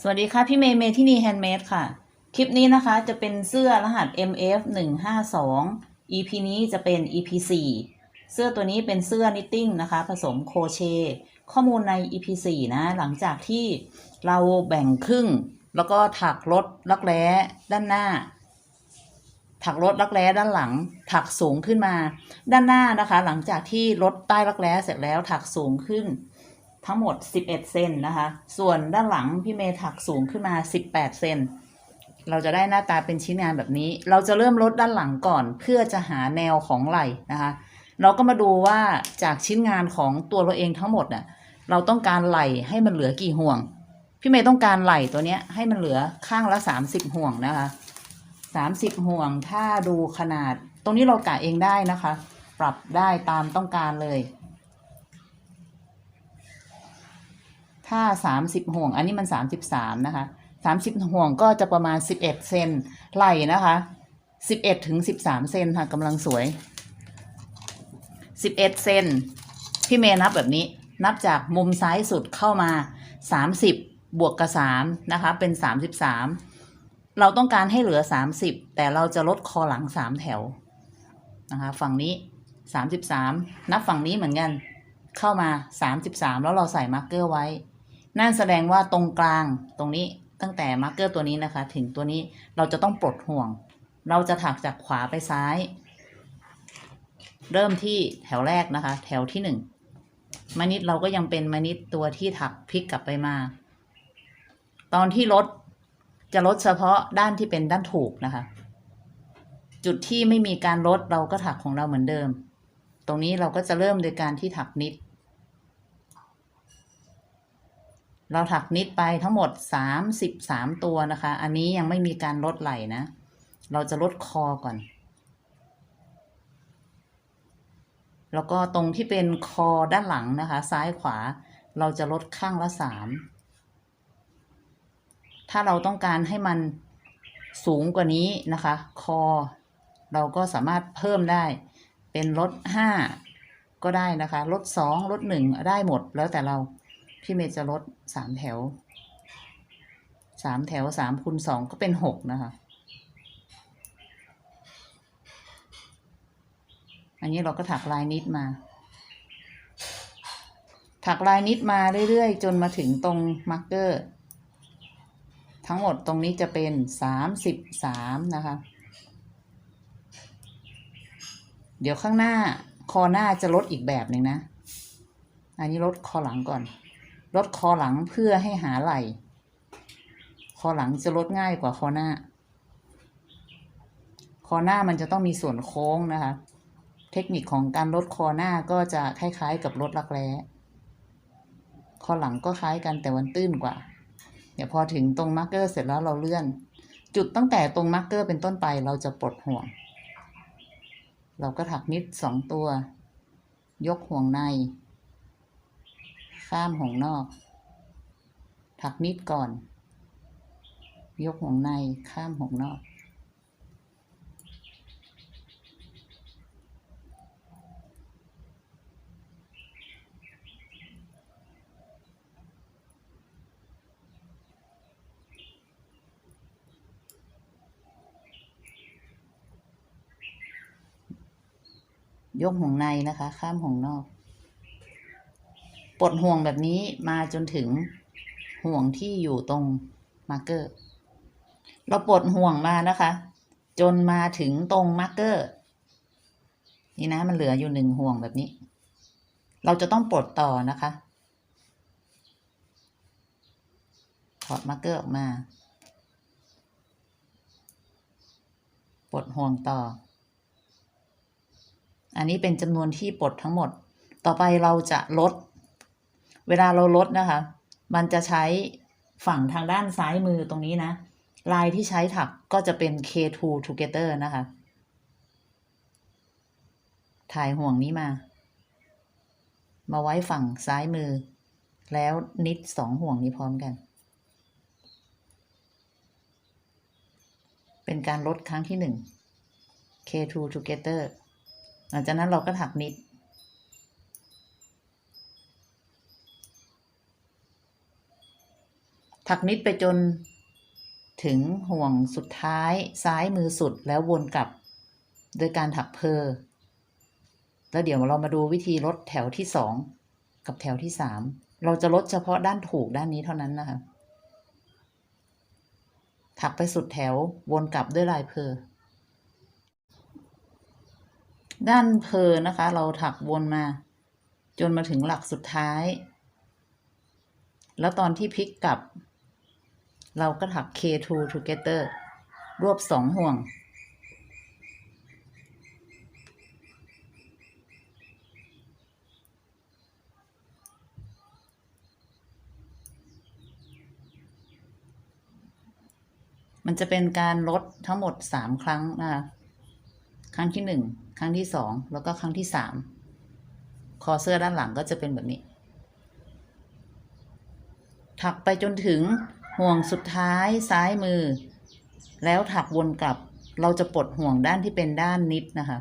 สวัสดีค่ะ พี่เมย์เมย์ที่นี่แฮนด์เมดค่ะ คลิปนี้นะคะจะเป็นเสื้อรหัส MF 1 5 2 EP นี้จะเป็น EP 4เสื้อตัวนี้เป็นเสื้อนิตติ้งนะคะ ผสมโคเช ข้อมูลใน EP 4นะ หลังจากที่เราแบ่งครึ่ง แล้วก็ถักรถลักแร้ด้านหน้า ถักรถลักแร้ด้านหลัง ถักสูงขึ้นมา ด้านหน้านะคะ หลังจากที่รถใต้ลักแร้เสร็จแล้วถักสูงขึ้น ทั้งหมด 11 เซนนะคะ ส่วนด้านหลังพี่เมย์ถักสูงขึ้นมา 18 เซน เราจะได้หน้าตาเป็นชิ้นงานแบบนี้ เราจะเริ่มลดด้านหลังก่อนเพื่อจะหาแนวของไหล่นะคะ เราก็มาดูว่าจากชิ้นงานของตัวเราเองทั้งหมดน่ะ เราต้องการไหล่ให้มันเหลือกี่ห่วง พี่เมย์ต้องการไหล่ตัวเนี้ยให้มันเหลือข้างละ 30 ห่วงนะคะ30 ห่วง ถ้าดูขนาด ตรงนี้เรากะเองได้นะคะ ปรับได้ตามต้องการเลย ถ้า30ห่วง อันนี้มัน33นะคะ30ห่วงก็จะประมาณ11เซนไหลนะคะ11ถึง13เซนค่ะกำลังสวย11เซนพี่เมย์นับแบบนี้นับจากมุมซ้ายสุดเข้ามา30บวกกับ3นะคะ เป็น33เราต้องการให้เหลือ30แต่เราจะลดคอหลัง3แถวนะคะฝั่งนี้33นับฝั่งนี้เหมือนกัน เข้ามา33แล้วเราใส่มาร์กเกอร์ไว้ นั่นแสดงว่าตรงกลางตรงนี้ตั้งแต่มาร์กเกอร์ตัวนี้นะคะ ถึงตัวนี้เราจะต้องปลดห่วง เราจะถักจากขวาไปซ้าย เริ่มที่แถวแรกนะคะ แถวที่หนึ่งมานิดเราก็ยังเป็นมานิดตัวที่ถักพลิกกลับไปมา ตอนที่ลดจะลดเฉพาะด้านที่เป็นด้านถูกนะคะ จุดที่ไม่มีการลดเราก็ถักของเราเหมือนเดิม ตรงนี้เราก็จะเริ่มโดยการที่ถักนิด เราถักนิดไปทั้งหมด 33 ตัวนะคะ อันนี้ยังไม่มีการลดไหล่นะ เราจะลดคอก่อน แล้วก็ตรงที่เป็นคอด้านหลังนะคะ ซ้ายขวาเราจะลดข้างละสามถ้าเราต้องการให้มันสูงกว่านี้นะคะ คอ เราก็สามารถเพิ่มได้เป็นลดห้าก็ได้นะคะ ลดสองลดหนึ่งได้หมดแล้วแต่เรา พี่เมย์จะลดสามแถวสามแถวสามคูณสองก็เป็นหกนะคะ อันนี้เราก็ถักลายนิดมา ถักลายนิดมาเรื่อย ๆ จนมาถึงตรงมาร์กเกอร์ ทั้งหมดตรงนี้จะเป็นสามสิบสามนะคะ เดี๋ยวข้างหน้าคอหน้าจะลดอีกแบบหนึ่งนะ อันนี้ลดคอหลังก่อน ลดคอหลังเพื่อให้หาไหล่ คอหลังจะลดง่ายกว่าคอหน้า คอหน้ามันจะต้องมีส่วนโค้งนะคะ เทคนิคของการลดคอหน้าก็จะคล้ายๆกับลดรักแร้ คอหลังก็คล้ายกันแต่วันตื้นกว่า เดี๋ยวพอถึงตรงมาร์กเกอร์เสร็จแล้วเราเลื่อน จุดตั้งแต่ตรงมาร์กเกอร์เป็นต้นไปเราจะปลดห่วง เราก็ถักนิดสองตัว ยกห่วงใน ข้ามห่วงนอก ถักนิดก่อน ยกห่วงในข้ามห่วงนอก ยกห่วงในนะคะ ข้ามห่วงนอก ดห่วงแบบนี้มาจนถึงห่วงที่อยู่ตรงมาร์กเกอร์ เราปลดห่วงมานะคะ จนมาถึงตรงมาร์กเกอร์ นี่นะมันเหลืออยู่หนึ่งห่วงแบบนี้ เราจะต้องปลดต่อนะคะถอดมาร์กเกอร์ออกมาปลดห่วงต่อ อันนี้เป็นจำนวนที่ปลดทั้งหมด ต่อไปเราจะลด เวลาเราลดนะคะ มันจะใช้ฝั่งทางด้านซ้ายมือตรงนี้นะ ลายที่ใช้ถักก็จะเป็น K2 together นะคะ ถ่ายห่วงนี้มา มาไว้ฝั่งซ้ายมือ แล้วนิดสองห่วงนี้พร้อมกัน เป็นการลดครั้งที่หนึ่ง K2 together หลังจากนั้นเราก็ถักนิด ถักนิดไปจนถึงห่วงสุดท้ายซ้ายมือสุดแล้ววนกลับ โดยการถักเพอแล้วเดี๋ยวเรามาดูวิธีลดแถวที่สองกับแถวที่สามเราจะลดเฉพาะด้านถูกด้านนี้เท่านั้นนะคะถักไปสุดแถววนกลับด้วยลายเพอด้านเพอนะคะ เราถักวนมา จนมาถึงหลักสุดท้าย แล้วตอนที่พลิกกลับ เราก็ถัก K2 together รวบสองห่วง มันจะเป็นการลดทั้งหมดสามครั้งนะคะครั้งที่หนึ่งครั้งที่สองแล้วก็ครั้งที่สามคอเสื้อด้านหลังก็จะเป็นแบบนี้ ถักไปจนถึง ห่วงสุดท้ายซ้ายมือ แล้วถักวนกลับ เราจะปลดห่วงด้านที่เป็นด้านนิดนะคะ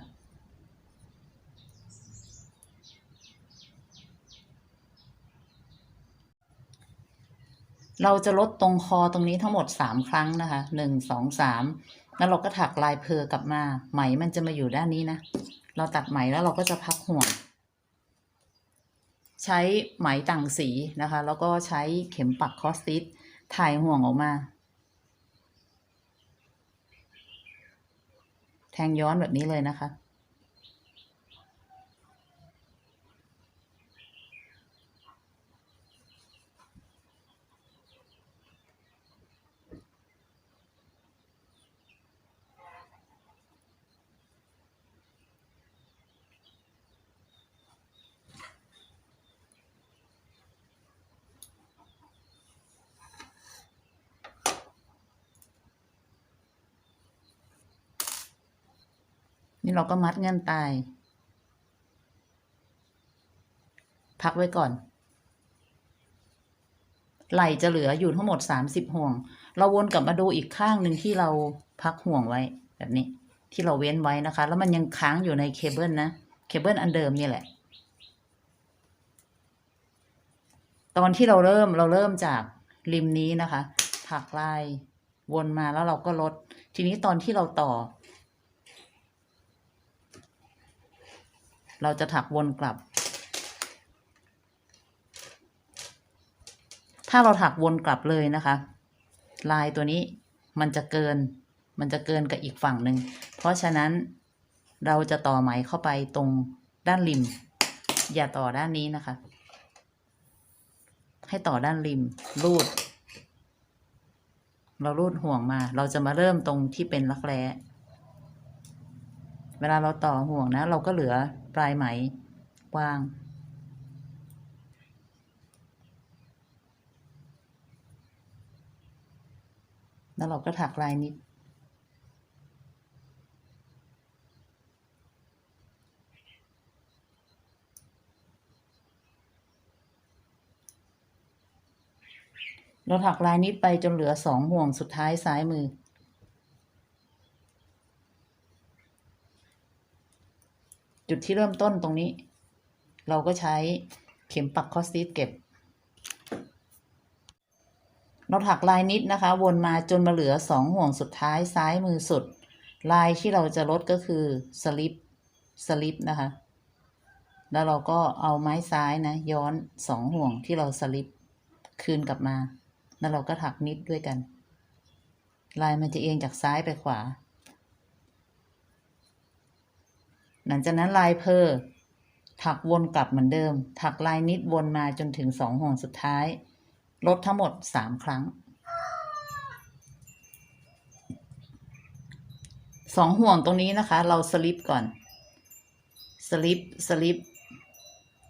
เราจะลดตรงคอตรงนี้ทั้งหมดสามครั้งนะคะหนึ่งสองสามแล้วเราก็ถักลายเพอกลับมา ไหมมันจะมาอยู่ด้านนี้นะ เราตัดไหมแล้วเราก็จะพักห่วง ใช้ไหมต่างสีนะคะ แล้วก็ใช้เข็มปักคอสติส ถ่ายห่วงออกมา แทงย้อนแบบนี้เลยนะคะ นี่เราก็มัดเงื่อนตาย พักไว้ก่อน ไหลจะเหลืออยู่ทั้งหมดสามสิบห่วง เราวนกลับมาดูอีกข้างหนึ่งที่เราพักห่วงไว้ แบบนี้ ที่เราเว้นไว้นะคะ แล้วมันยังค้างอยู่ในเคเบิลนะ เคเบิลอันเดิมนี่แหละ ตอนที่เราเริ่มเราเริ่มจากริมนี้นะคะ ถักลายวนมาแล้วเราก็ลด ทีนี้ตอนที่เราต่อ เราจะถักวนกลับ ถ้าเราถักวนกลับเลยนะคะ ลายตัวนี้มันจะเกิน มันจะเกินกับอีกฝั่งหนึ่ง เพราะฉะนั้นเราจะต่อไหมเข้าไปตรงด้านริม อย่าต่อด้านนี้นะคะ ให้ต่อด้านริม รูด เรารูดห่วงมา เราจะมาเริ่มตรงที่เป็นรักแร้เวลาเราต่อห่วงนะ เราก็เหลือ ปลายไหมกว้าง แล้วเราก็ถักลายนิด เราถักลายนิดไปจนเหลือสองห่วงสุดท้ายซ้ายมือ จุดที่เริ่มต้นตรงนี้ เราก็ใช้เข็มปักคอสติสเก็บ เราถักลายนิดนะคะ วนมาจนมาเหลือสองห่วงสุดท้ายซ้ายมือสุด ลายที่เราจะลดก็คือสลิปสลิปนะคะ แล้วเราก็เอาไม้ซ้ายนะ ย้อนสองห่วงที่เราสลิปคืนกลับมา แล้วเราก็ถักนิดด้วยกัน ลายมันจะเอียงจากซ้ายไปขวา หลังจากนั้นลายเพอถักวนกลับเหมือนเดิม ถักลายนิดวนมาจนถึงสองห่วงสุดท้ายลดทั้งหมดสามครั้งสองห่วงตรงนี้นะคะ เราสลิปก่อนสลิปสลิป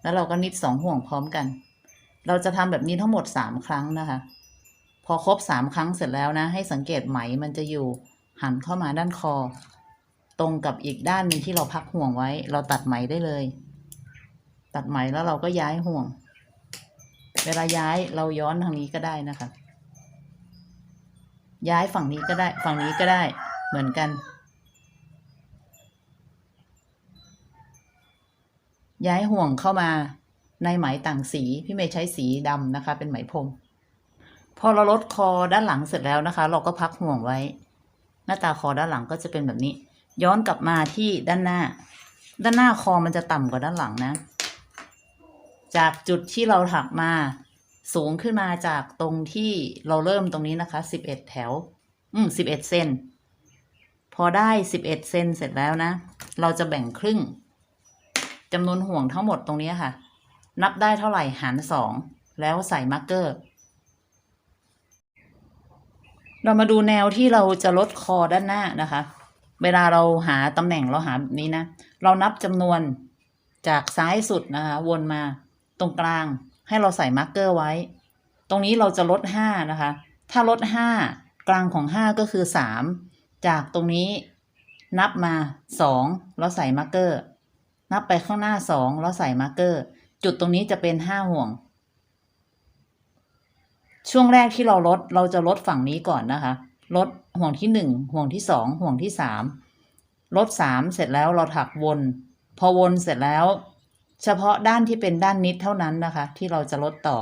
แล้วเราก็นิดสองห่วงพร้อมกัน เราจะทำแบบนี้ทั้งหมดสามครั้งนะคะ พอครบสามครั้งเสร็จแล้วนะ ให้สังเกตไหมมันจะอยู่หันเข้ามาด้านคอ ตรงกับอีกด้านหนึ่งที่เราพักห่วงไว้ เราตัดไหมได้เลย ตัดไหมแล้วเราก็ย้ายห่วง เวลาย้ายเราย้อนทางนี้ก็ได้นะคะ ย้ายฝั่งนี้ก็ได้ ฝั่งนี้ก็ได้เหมือนกัน ย้ายห่วงเข้ามาในไหมต่างสีพี่เมย์ใช้สีดำนะคะ เป็นไหมพรมพอเราลดคอด้านหลังเสร็จแล้วนะคะ เราก็พักห่วงไว้ หน้าตาคอด้านหลังก็จะเป็นแบบนี้ ย้อนกลับมาที่ด้านหน้า ด้านหน้าคอมันจะต่ำกว่าด้านหลังนะ จากจุดที่เราถักมาสูงขึ้นมาจากตรงที่เราเริ่มตรงนี้นะคะสิบเอ็ดแถว อืมสิบเอ็ดเซนพอได้สิบเอ็ดเซนเสร็จแล้วนะ เราจะแบ่งครึ่งจำนวนห่วงทั้งหมดตรงนี้ค่ะ นับได้เท่าไหร่หารสองแล้วใส่มาร์กเกอร์ เรามาดูแนวที่เราจะลดคอด้านหน้านะคะ เวลาเราหาตำแหน่งเราหาแบบนี้นะ เรานับจำนวนจากซ้ายสุดนะคะวนมาตรงกลางให้เราใส่มาร์กเกอร์ไว้ ตรงนี้เราจะลดห้านะคะ ถ้าลดห้ากลางของห้าก็คือสามจากตรงนี้นับมาสองแล้วใส่มาร์กเกอร์ นับไปข้างหน้าสองแล้วใส่มาร์กเกอร์ จุดตรงนี้จะเป็นห้าห่วง ช่วงแรกที่เราลดเราจะลดฝั่งนี้ก่อนนะคะ ลด ห่วงที่หนึ่งห่วงที่สองห่วงที่สามลดสามเสร็จแล้วเราถักวน พอวนเสร็จแล้ว เฉพาะด้านที่เป็นด้านนิดเท่านั้นนะคะ ที่เราจะลดต่อ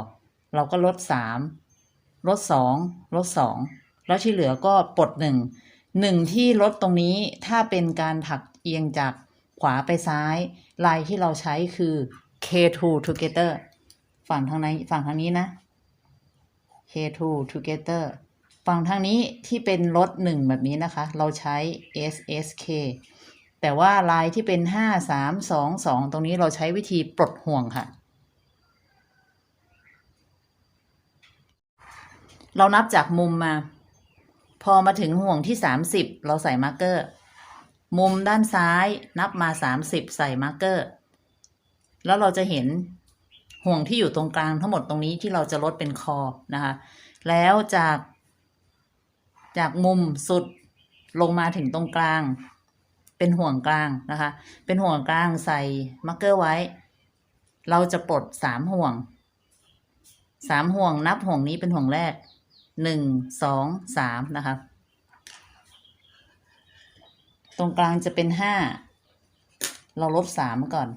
เราก็ลดสามลดสองลดสองแล้วที่เหลือก็ปลดหนึ่งหนึ่งที่ลดตรงนี้ถ้าเป็นการถักเอียงจากขวาไปซ้าย ลายที่เราใช้คือ K2 together ฝั่งทางไหนฝั่งทางนี้นะ K2 together ฝั่งทางนี้ที่เป็นลดหนึ่งแบบนี้นะคะ เราใช้ SSK แต่ว่าลายที่เป็นห้าสามสองสองตรงนี้เราใช้วิธีปลดห่วงค่ะ เรานับจากมุมมา พอมาถึงห่วงที่สามสิบเราใส่มาร์กเกอร์ มุมด้านซ้ายนับมาสามสิบใส่มาร์กเกอร์ แล้วเราจะเห็นห่วงที่อยู่ตรงกลางทั้งหมดตรงนี้ที่เราจะลดเป็นคอนะคะ แล้วจาก จากมุมสุดลงมาถึงตรงกลาง เป็นห่วงกลางนะคะ เป็นห่วงกลางใส่มาร์กเกอร์ไว้ เราจะปลดสามห่วงสามห่วงนับห่วงนี้เป็นห่วงแรกหนึ่งสองสามนะคะตรงกลางจะเป็นห้าเราลบสามก่อน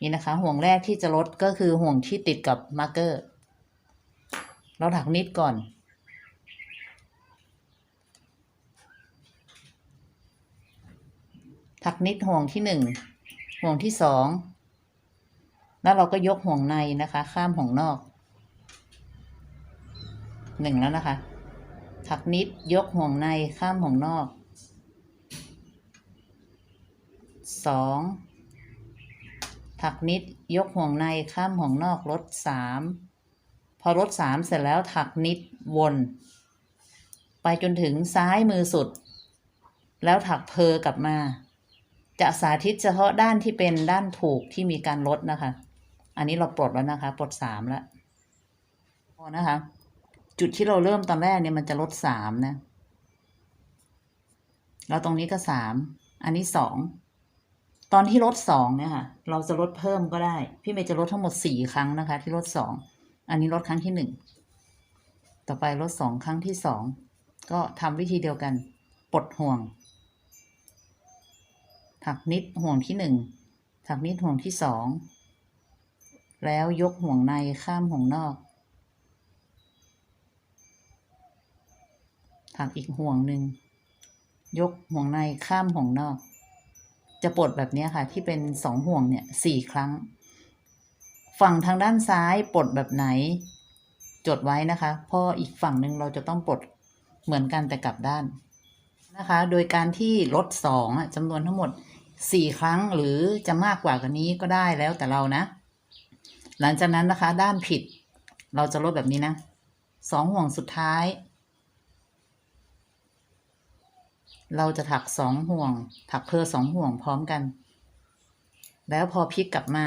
นี่นะคะ ห่วงแรกที่จะลดก็คือห่วงที่ติดกับมาร์กเกอร์ เราถักนิดก่อน ถักนิดห่วงที่หนึ่งห่วงที่สองแล้วเราก็ยกห่วงในนะคะ ข้ามห่วงนอกหนึ่งแล้วนะคะถักนิดยกห่วงในข้ามห่วงนอกสองถักนิดยกห่วงในข้ามห่วงนอกลดสามพอลดสามเสร็จแล้วถักนิดวน ไปจนถึงซ้ายมือสุด แล้วถักเพอกลับมา จะสาธิตเฉพาะด้านที่เป็นด้านผูกที่มีการลดนะคะ อันนี้เราปลดแล้วนะคะ ปลดสามแล้วพอนะคะ จุดที่เราเริ่มตอนแรกเนี่ยมันจะลดสามนะแล้วตรงนี้ก็สาม อันนี้สอง ตอนที่ลดสองเนี่ยค่ะ เราจะลดเพิ่มก็ได้ พี่เมย์จะลดทั้งหมดสี่ครั้งนะคะ ที่ลดสอง อันนี้ลดครั้งที่หนึ่ง ต่อไปลดสองครั้งที่สอง ก็ทำวิธีเดียวกัน ปลดห่วง ถักนิดห่วงที่หนึ่งถักนิดห่วงที่สองแล้วยกห่วงในข้ามห่วงนอก ถักอีกห่วงหนึ่งยกห่วงในข้ามห่วงนอก จะปลดแบบนี้ค่ะที่เป็นสองห่วงเนี่ยสี่ครั้ง ฝั่งทางด้านซ้ายปลดแบบไหน จดไว้นะคะ เพราะอีกฝั่งหนึ่งเราจะต้องปลดเหมือนกันแต่กลับด้านนะคะ โดยการที่ลดสองจำนวนทั้งหมด สี่ครั้งหรือจะมากกว่ากันนี้ก็ได้แล้วแต่เรานะ หลังจากนั้นนะคะ ด้านผิด เราจะลดแบบนี้นะสองห่วงสุดท้าย เราจะถักสองห่วง ถักเพอสองห่วงพร้อมกัน แล้วพอพลิกกลับมา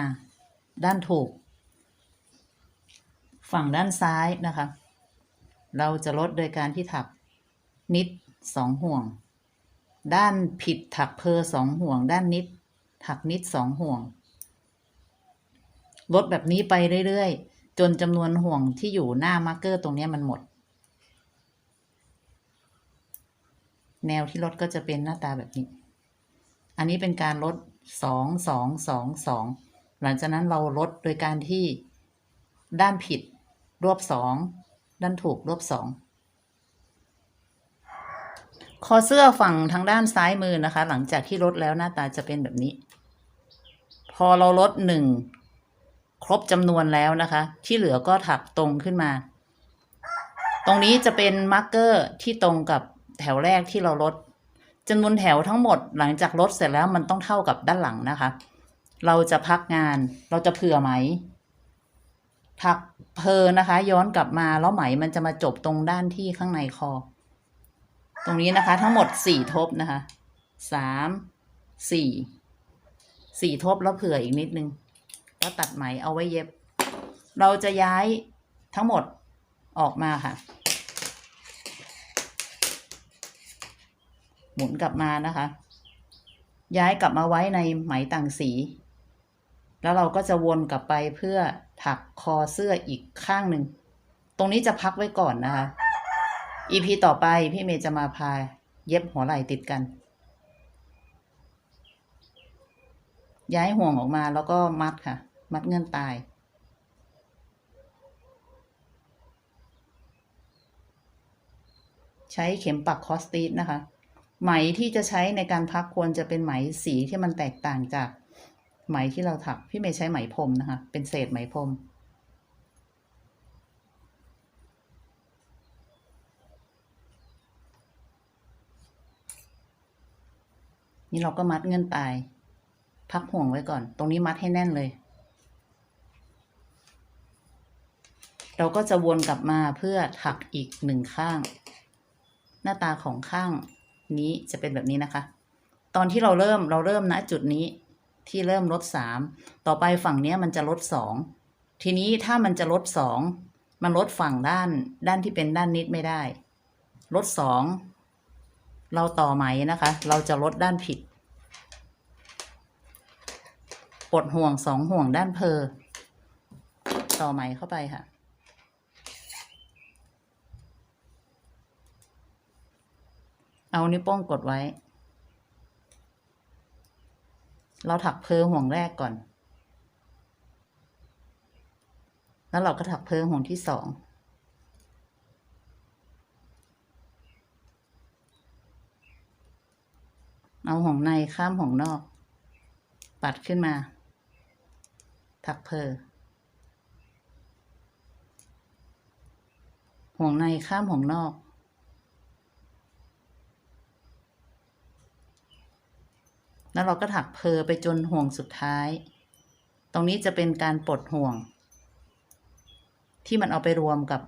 ด้านถูก ฝั่งด้านซ้ายนะคะ เราจะลดโดยการที่ถักนิดสองห่วง ด้านผิดถักเพอสองห่วง ด้านนิด ถักนิดสองห่วง ลดแบบนี้ไปเรื่อยๆ จนจำนวนห่วงที่อยู่หน้ามาร์กเกอร์ตรงนี้มันหมด แนวที่ลดก็จะเป็นหน้าตาแบบนี้ อันนี้เป็นการลดสองสองสองสองหลังจากนั้นเราลดโดยการที่ด้านผิดรวบสองด้านถูกรวบสอง คอเสื้อฝั่งทางด้านซ้ายมือนะคะ หลังจากที่ลดแล้วหน้าตาจะเป็นแบบนี้ พอเราลดหนึ่งครบจำนวนแล้วนะคะ ที่เหลือก็ถักตรงขึ้นมา ตรงนี้จะเป็นมาร์กเกอร์ที่ตรงกับแถวแรกที่เราลดจำนวนแถวทั้งหมดหลังจากลดเสร็จแล้วมันต้องเท่ากับด้านหลังนะคะ เราจะพักงานเราจะเผื่อไหม ถักเพอนะคะ ย้อนกลับมาแล้วไหมมันจะมาจบตรงด้านที่ข้างในคอ ตรงนี้นะคะ ทั้งหมดสี่ทบนะคะสามสี่สี่ทบแล้วเผื่ออีกนิดนึง แล้วตัดไหมเอาไว้เย็บ เราจะย้ายทั้งหมดออกมาค่ะ หมุนกลับมานะคะ ย้ายกลับมาไว้ในไหมต่างสี แล้วเราก็จะวนกลับไปเพื่อถักคอเสื้ออีกข้างหนึ่ง ตรงนี้จะพักไว้ก่อนนะคะ EP ต่อไปพี่เมย์จะมาพาเย็บหัวไหล่ติดกัน ย้ายห่วงออกมาแล้วก็มัดค่ะ มัดเงื่อนตาย ใช้เข็มปักคอสตีสนะคะ ไหมที่จะใช้ในการพักควรจะเป็นไหมสีที่มันแตกต่างจากไหมที่เราถัก พี่เมย์ใช้ไหมพรมนะคะ เป็นเศษไหมพรม นี่เราก็มัดเงื่อนตาย พักห่วงไว้ก่อน ตรงนี้มัดให้แน่นเลย เราก็จะวนกลับมาเพื่อถักอีกหนึ่งข้าง หน้าตาของข้างนี้จะเป็นแบบนี้นะคะ ตอนที่เราเริ่มเราเริ่มณจุดนี้ที่เริ่มลดสามต่อไปฝั่งนี้มันจะลดสองทีนี้ถ้ามันจะลดสองมันลดฝั่งด้านด้านที่เป็นด้านนิดไม่ได้ ลดสองเราต่อไหมนะคะ เราจะลดด้านผิด ปลดห่วงสองห่วงด้านเพอ ต่อไหมเข้าไปค่ะ เอานิ้วโป้งกดไว้ เราถักเพอห่วงแรกก่อน แล้วเราก็ถักเพอห่วงที่สองเอาห่วงในข้ามห่วงนอก ปัดขึ้นมา ถักเพอห่วงในข้ามห่วงนอก แล้วเราก็ถักเพอไปจนห่วงสุดท้าย ตรงนี้จะเป็นการปลดห่วง ที่มันเอาไปรวมกับ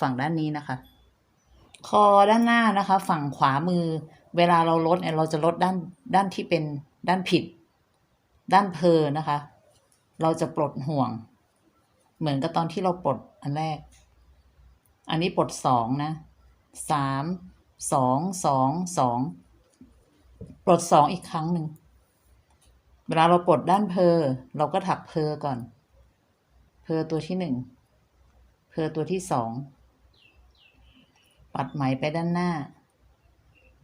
ฝั่งด้านนี้นะคะ คอด้านหน้านะคะ ฝั่งขวามือ เวลาเราลดเนี่ยเราจะลดด้านด้านที่เป็นด้านผิด ด้านเพอนะคะ เราจะปลดห่วง เหมือนกับตอนที่เราปลดอันแรก อันนี้ปลดสองนะสามสองสองสองปลดสองอีกครั้งหนึ่งเวลาเราปลดด้านเพอเราก็ถักเพอก่อน เพอตัวที่หนึ่งเพอตัวที่สองปัดไหมไปด้านหน้า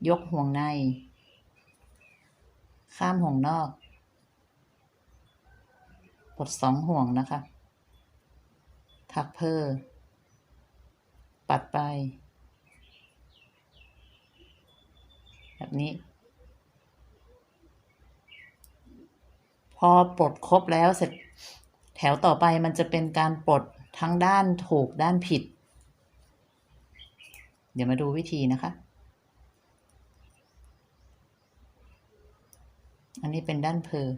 ยกห่วงใน ข้ามห่วงนอก ดสองห่วงนะคะ ถักเพอปัดไป แบบนี้ พอปลดครบแล้วเสร็จแถวต่อไปมันจะเป็นการปลดทั้งด้านถูกด้านผิด เดี๋ยวมาดูวิธีนะคะ อันนี้เป็นด้านเพอ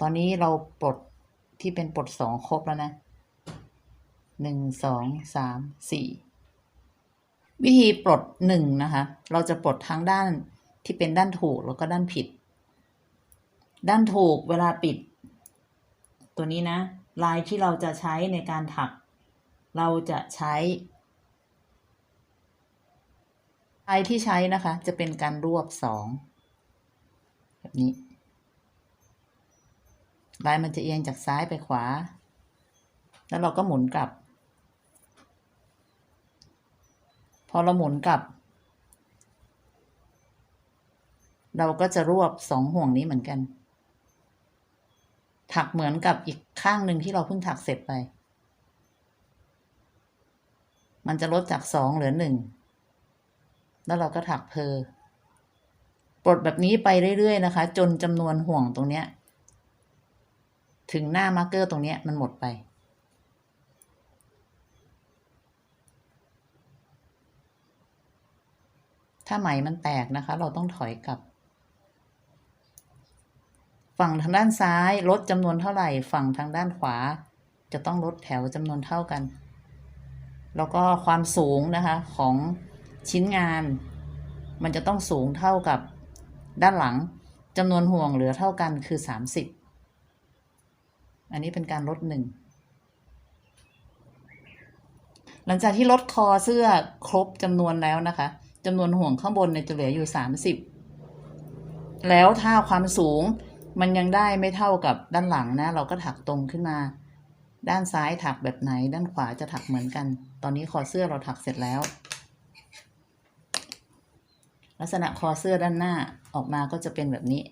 ตอนนี้เราปลดที่เป็นปลดสองครบแล้วนะหนึ่งสองสามสี่วิธีปลดหนึ่งนะคะ เราจะปลดทั้งด้านที่เป็นด้านถูกแล้วก็ด้านผิด ด้านถูกเวลาปิด ตัวนี้นะ ลายที่เราจะใช้ในการถัก เราจะใช้ ลายที่ใช้นะคะ จะเป็นการรวบสองแบบนี้ ลายมันจะเอียงจากซ้ายไปขวา แล้วเราก็หมุนกลับ พอเราหมุนกลับ เราก็จะรวบสองห่วงนี้เหมือนกัน ถักเหมือนกับอีกข้างหนึ่งที่เราเพิ่งถักเสร็จไป มันจะลดจากสองเหลือหนึ่ง แล้วเราก็ถักเพอปลดแบบนี้ไปเรื่อยๆนะคะ จนจำนวนห่วงตรงเนี้ย ถึงหน้ามาร์เกอร์ตรงนี้มันหมดไป ถ้าไหมมันแตกนะคะ เราต้องถอยกลับ ฝั่งทางด้านซ้ายลดจำนวนเท่าไหร่ ฝั่งทางด้านขวา จะต้องลดแถวจำนวนเท่ากัน แล้วก็ความสูงนะคะของชิ้นงาน มันจะต้องสูงเท่ากับด้านหลังจำนวนห่วงเหลือเท่ากันคือ 30 อันนี้เป็นการลดหนึ่งหลังจากที่ลดคอเสื้อครบจำนวนแล้วนะคะจำนวนห่วงข้างบนเนี่ยจะเหลืออยู่ 30 แล้วถ้าความสูงมันยังได้ไม่เท่ากับด้านหลังนะ เราก็ถักตรงขึ้นมา ด้านซ้ายถักแบบไหน ด้านขวาจะถักเหมือนกัน ตอนนี้คอเสื้อเราถักเสร็จแล้ว ลักษณะคอเสื้อด้านหน้าออกมาก็จะเป็นแบบนี้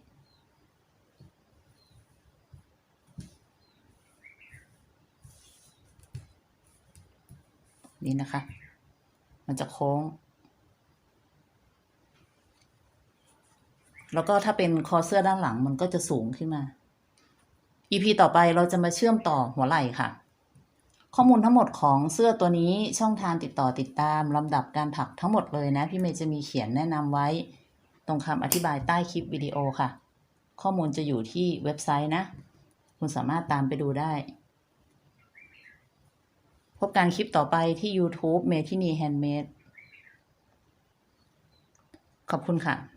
นี่นะคะ มันจะโค้ง แล้วก็ถ้าเป็นคอเสื้อด้านหลังมันก็จะสูงขึ้นมา EP ต่อไปเราจะมาเชื่อมต่อหัวไหล่ค่ะ ข้อมูลทั้งหมดของเสื้อตัวนี้ช่องทางติดต่อติดตามลำดับการถักทั้งหมดเลยนะ พี่เมย์จะมีเขียนแนะนำไว้ ตรงคำอธิบายใต้คลิปวิดีโอค่ะ ข้อมูลจะอยู่ที่เว็บไซต์นะ คุณสามารถตามไปดูได้ พบกันคลิปต่อไปที่ YouTube เมทินีแฮนด์เมดขอบคุณค่ะ